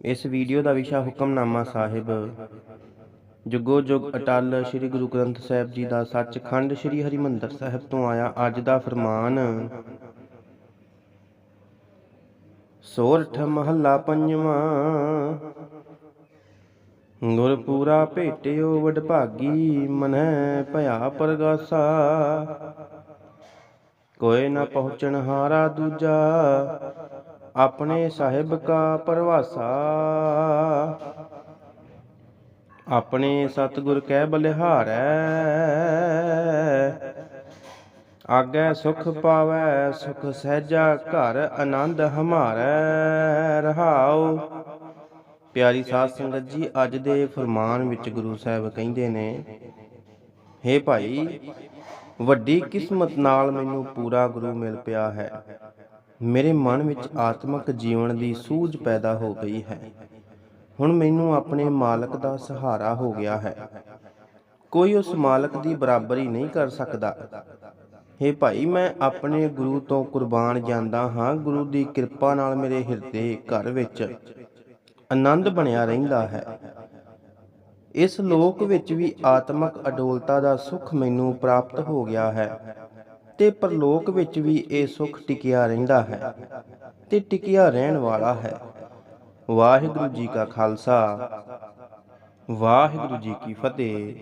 ਇਸ ਵੀਡੀਓ ਦਾ ਵਿਸ਼ਾ ਹੁਕਮਨਾਮਾ ਸਾਹਿਬ। ਜੁਗੋ ਜੁਗ ਅਟਲ ਸ੍ਰੀ ਗੁਰੂ ਗ੍ਰੰਥ ਸਾਹਿਬ ਜੀ ਦਾ ਸੱਚਖੰਡ ਸ੍ਰੀ ਹਰਿਮੰਦਰ ਸਾਹਿਬ ਤੋਂ ਆਇਆ ਅੱਜ ਦਾ ਫਰਮਾਨ। ਸੋਰਠ ਮਹੱਲਾ ਪੰਜਵਾਂ, ਗੁਰਪੂਰਾ ਭੇਟਿਓ ਵਡਭਾਗੀ, ਮਨੈ ਭਇਆ ਪਰਗਾਸਾ। ਕੋਏ ਨਾ ਪਹੁੰਚਣ ਹਾਰਾ ਦੂਜਾ ਆਪਣੇ ਸਾਹਿਬ ਕਾ ਪਰਵਾਸਾ। ਆਪਣੇ ਸਤਿਗੁਰ ਕਹਿ ਬਲਿਹਾਰੈ। ਆਗੇ ਸੁਖ ਪਾਵੈ, ਸੁਖ ਸਹਿਜਾ ਘਰ ਆਨੰਦ ਹਮਾਰੈ। ਰਹਾਉ। ਪਿਆਰੀ ਸਾਧ ਸੰਗਤ ਜੀ, ਅੱਜ ਦੇ ਫਰਮਾਨ ਵਿੱਚ ਗੁਰੂ ਸਾਹਿਬ ਕਹਿੰਦੇ ਨੇ, ਹੇ ਭਾਈ, ਵੱਡੀ ਕਿਸਮਤ ਨਾਲ ਮੈਨੂੰ ਪੂਰਾ ਗੁਰੂ ਮਿਲ ਪਿਆ ਹੈ। ਮੇਰੇ ਮਨ ਵਿੱਚ ਆਤਮਿਕ ਜੀਵਨ ਦੀ ਸੂਝ ਪੈਦਾ ਹੋ ਗਈ ਹੈ। ਹੁਣ ਮੈਨੂੰ ਆਪਣੇ ਮਾਲਕ ਦਾ ਸਹਾਰਾ ਹੋ ਗਿਆ ਹੈ। ਕੋਈ ਉਸ ਮਾਲਕ ਦੀ ਬਰਾਬਰੀ ਨਹੀਂ ਕਰ ਸਕਦਾ। ਹੇ ਭਾਈ, ਮੈਂ ਆਪਣੇ ਗੁਰੂ ਤੋਂ ਕੁਰਬਾਨ ਜਾਂਦਾ ਹਾਂ। ਗੁਰੂ ਦੀ ਕਿਰਪਾ ਨਾਲ ਮੇਰੇ ਹਿਰਦੇ ਘਰ ਵਿੱਚ ਆਨੰਦ ਬਣਿਆ ਰਹਿੰਦਾ ਹੈ। ਇਸ ਲੋਕ ਵਿੱਚ ਵੀ ਆਤਮਿਕ ਅਡੋਲਤਾ ਦਾ ਸੁਖ ਮੈਨੂੰ ਪ੍ਰਾਪਤ ਹੋ ਗਿਆ ਹੈ। ਤੇ ਪਰਲੋਕ ਵਿੱਚ ਵੀ ਇਹ ਸੁਖ ਟਿਕਿਆ ਰਹਿੰਦਾ ਹੈ ਤੇ ਟਿਕਿਆ ਰਹਿਣ ਵਾਲਾ ਹੈ। ਵਾਹਿਗੁਰੂ ਜੀ ਕਾ ਖਾਲਸਾ। ਵਾਹਿਗੁਰੂ ਜੀ ਕੀ ਫਤਿਹ।